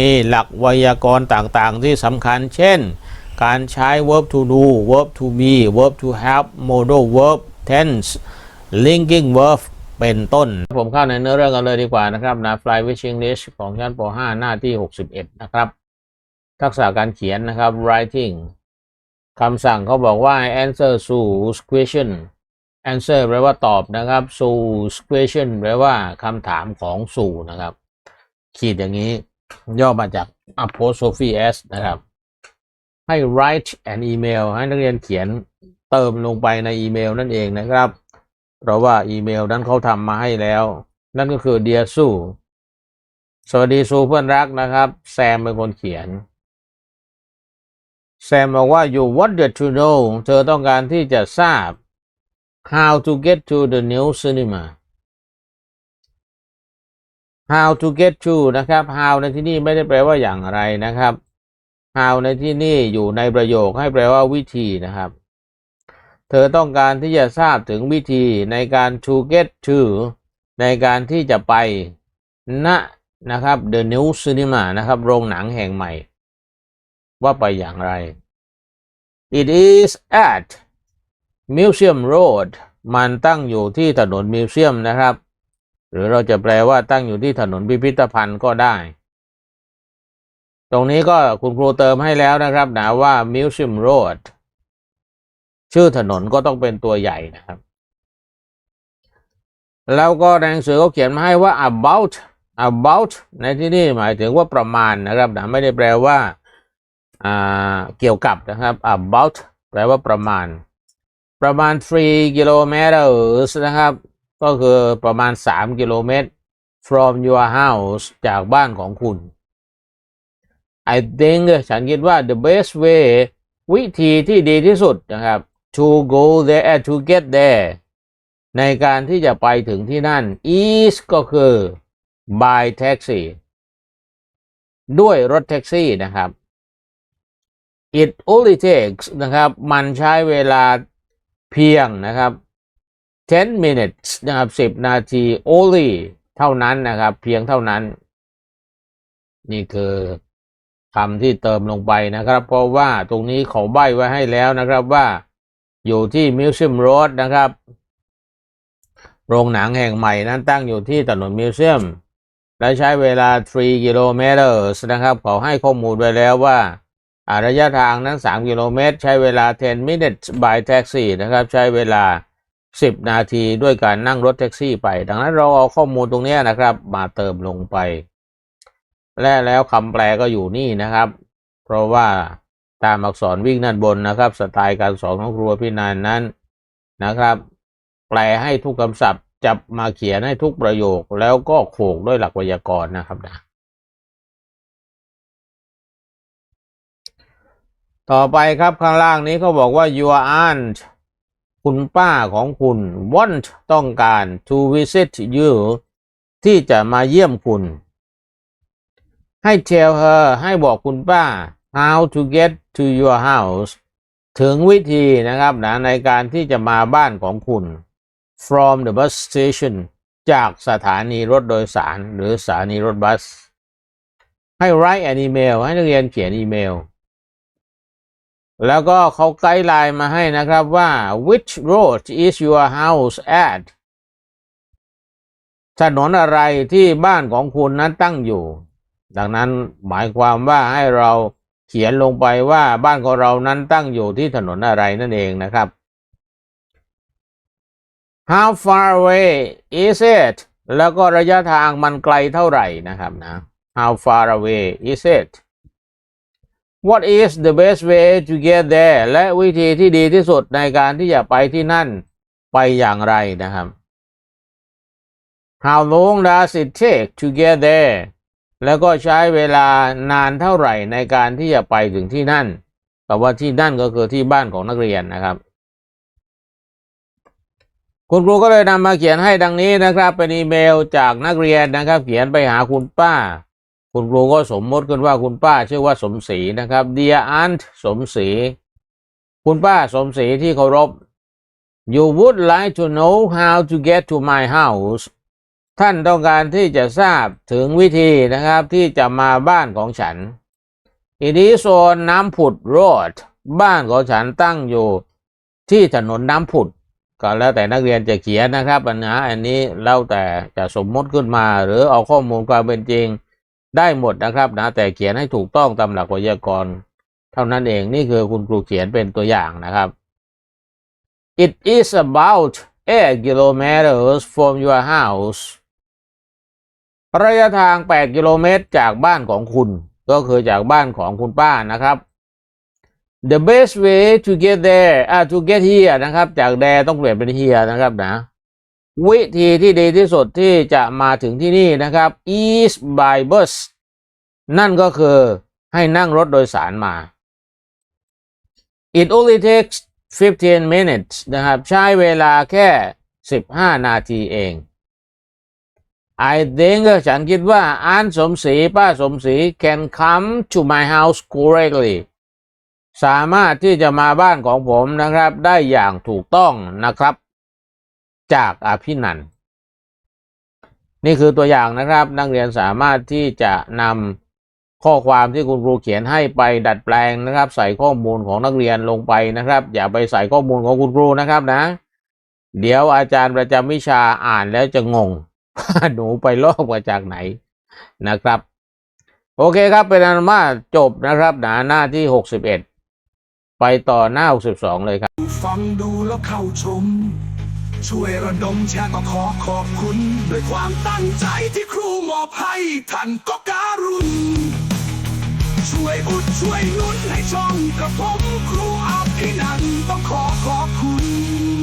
มีหลักไวยากรณ์ต่างๆ ที่สำคัญ เช่น การใช้ verb to do verb to be verb to have modal verb tense linking verb เป็นต้น ผมเข้าในเนื้อเรื่องกันเลยดีกว่านะครับนะ Fly with English ของชั้นป .5 หน้าที่ 61 นะครับ ทักษะการเขียนนะครับ writing คำสั่งเขาบอกว่า answer Sue's question answer แปลว่าตอบนะครับ Sue's question แปลว่าคำถามของสู่นะครับ ขีดอย่างนี้ ย่อมาจาก apostrophe s นะครับ ให้ write an email ให้นักเรียนเขียนเติมลงไปในอีเมลนั่นเองนะครับ เพราะว่าอีเมลนั้นเขาทำมาให้แล้ว นั่นก็คือ dear Sue สวัสดีซูเพื่อนรักนะครับ แซมเป็นคนเขียน แซมบอกว่า you wanted to know เธอต้องการที่จะทราบ how to get to the new cinema how to get to นะครับ how ในที่นี่ไม่ได้แปลว่าอย่างไรนะครับ how ในที่นี่อยู่ในประโยคให้แปลว่าวิธีนะครับ เธอต้องการที่จะทราบถึงวิธีในการ to get to ในการที่จะไปณนะครับ the new cinema นะครับ โรงหนังแห่งใหม่ ว่าไปอย่างไร it is at Museum Road มันตั้งอยู่ที่ถนนมิวเซียมนะครับ หรือเราจะแปลว่าตั้งอยู่ที่ถนนพิพิธภัณฑ์ก็ได้ ตรงนี้ก็คุณครูเติมให้แล้วนะครับนะว่า Museum Road ชื่อถนนก็ต้องเป็นตัวใหญ่นะครับ แล้วก็ในหนังสือเขาเขียนมาให้ว่า about about ในที่นี่หมายถึงว่าประมาณนะครับนะไม่ได้แปลว่าอ่าเกี่ยวกับนะครับ about แปลว่าประมาณ ประมาณ 3 กิโลเมตรนะครับ ก็คือประมาณ 3 กิโลเมตร from your house จากบ้านของคุณ I think ฉันคิดว่า the best way วิธีที่ดีที่สุดนะครับ to go there to get there ในการที่จะไปถึงที่นั่น is ก็คือ by taxi ด้วยรถแท็กซี่นะครับ it only takes นะครับ มันใช้เวลาเพียงนะครับ 10 minutes นะครับ 10 นาที only เท่านั้นนะครับ เพียงเท่านั้น นี่คือคำที่เติมลงไปนะครับ เพราะว่าตรงนี้เขาใบ้ไว้ให้แล้วนะครับว่าอยู่ที่ Museum Road นะครับ โรงหนังแห่งใหม่นั้นตั้งอยู่ที่ถนนมิวเซียม และใช้เวลา 3 กิโลเมตรนะครับ เขาให้ข้อมูลไว้แล้วว่าอ่าระยะทางนั้น 3 กิโลเมตร ใช้เวลา 10 minutes by taxi นะครับ ใช้เวลา 10 นาทีด้วยการนั่งรถแท็กซี่ไป ดังนั้นเราเอาข้อมูลตรงนี้นะครับ มาเติมลงไป และแล้วคำแปลก็อยู่นี่นะครับ เพราะว่าตามอักษรวิ่งด้านบนนะครับ สไตล์การสอนของครูพี่นานนั้นนะครับ แปลให้ทุกคำศัพท์จับมาเขียนให้ทุกประโยคแล้วก็โขกด้วยหลักไวยากรณ์นะครับนะต่อไปครับข้างล่างนี้เขาบอกว่า your aunt คุณป้าของคุณ want ต้องการ to visit you ที่จะมาเยี่ยมคุณ ให้ tell her ให้บอกคุณป้า how to get to your house ถึงวิธีนะครับนะในการที่จะมาบ้านของคุณ from the bus station จากสถานีรถโดยสารหรือสถานีรถบัส ให้ write an email ให้นักเรียนเขียนอีเมล แล้วก็เขาไกด์ไลน์มาให้นะครับว่า which road is your house at ถนนอะไรที่บ้านของคุณนั้นตั้งอยู่ ดังนั้นหมายความว่าให้เราเขียนลงไปว่าบ้านของเรานั้นตั้งอยู่ที่ถนนอะไรนั่นเองนะครับ How far away is it แล้วก็ระยะทางมันไกลเท่าไหร่นะครับนะ How far away is it What is the best way to get there และวิธีที่ดีที่สุดในการที่จะไปที่นั่นไปอย่างไรนะครับ How long does it take to get there แล้วก็ใช้เวลานานเท่าไหร่ในการที่จะไปถึงที่นั่นแต่ว่าที่นั่นก็คือที่บ้านของนักเรียนนะครับ คุณครูก็เลยนำมาเขียนให้ดังนี้นะครับ เป็นอีเมลจากนักเรียนนะครับ เขียนไปหาคุณป้า คุณครูก็สมมติขึ้นว่าคุณป้าชื่อว่าสมศรีนะครับ Dear Aunt สมศรี คุณป้าสมศรีที่เคารพ You would like to know how to get to my house ท่านต้องการที่จะทราบถึงวิธีนะครับที่จะมาบ้านของฉันอีนี้โซนน้ำผุดโรดบ้านของฉันตั้งอยู่ที่ถนนน้ำผุด ก็แล้วแต่นักเรียนจะเขียนนะครับปัญหาอันนี้แล้วแต่จะสมมติขึ้นมาหรือเอาข้อมูลความเป็นจริง ได้หมดนะครับนะแต่เขียนให้ถูกต้องตามหลักไวยากรณ์เท่านั้นเองนี่คือคุณครูเขียนเป็นตัวอย่างนะครับ It is about 8 kilometers from your house ระยะทาง 8 กิโลเมตรจากบ้านของคุณ ก็คือจากบ้านของคุณป้านะครับ The best way to get there อ่า to get here นะครับ จาก there ต้องเปลี่ยนเป็น here นะครับนะ วิธีที่ดีที่สุดที่จะมาถึงที่นี่นะครับ is by bus นั่นก็คือให้นั่งรถโดยสารมา It only takes 15 minutes นะครับ ใช้เวลาแค่ 15 นาทีเอง I think ฉันคิดว่าอันสมศรีป้าสมศรี can come to my house correctly สามารถที่จะมาบ้านของผมนะครับ ได้อย่างถูกต้องนะครับ จากอภินันท์นี่คือตัวอย่างนะครับ นักเรียนสามารถที่จะนำข้อความที่คุณครูเขียนให้ไปดัดแปลงนะครับ ใส่ข้อมูลของนักเรียนลงไปนะครับ อย่าไปใส่ข้อมูลของคุณครูนะครับนะ เดี๋ยวอาจารย์ประจำวิชาอ่านแล้วจะงงหนูไปลอกมาจากไหนนะครับ โอเคครับเป็นอันว่าจบนะครับหนาหน้าที่หกสิบเอ็ดไปต่อหน้าหกสิบสองเลยครับ ฟังดูแล้วเข้าชม ช่วยระดมแชร์ก็ขอขอบคุณ ด้วยความตั้งใจที่ครูมอบให้ท่านก็การุณ ช่วยอุดช่วยนุนให้ช่องกระผมครูอภินันต้องขอขอบคุณ